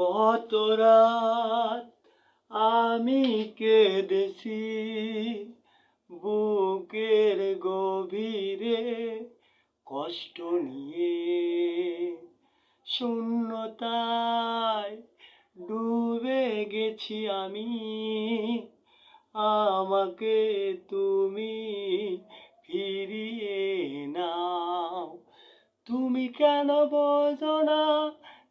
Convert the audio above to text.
কত রাত আমি কেঁদেছি বুকের গভীরে কষ্ট নিয়ে। শূন্যতায় ডুবে গেছি আমি। আমাকে তুমি ফিরিয়ে নাও। তুমি কেন বোঝো না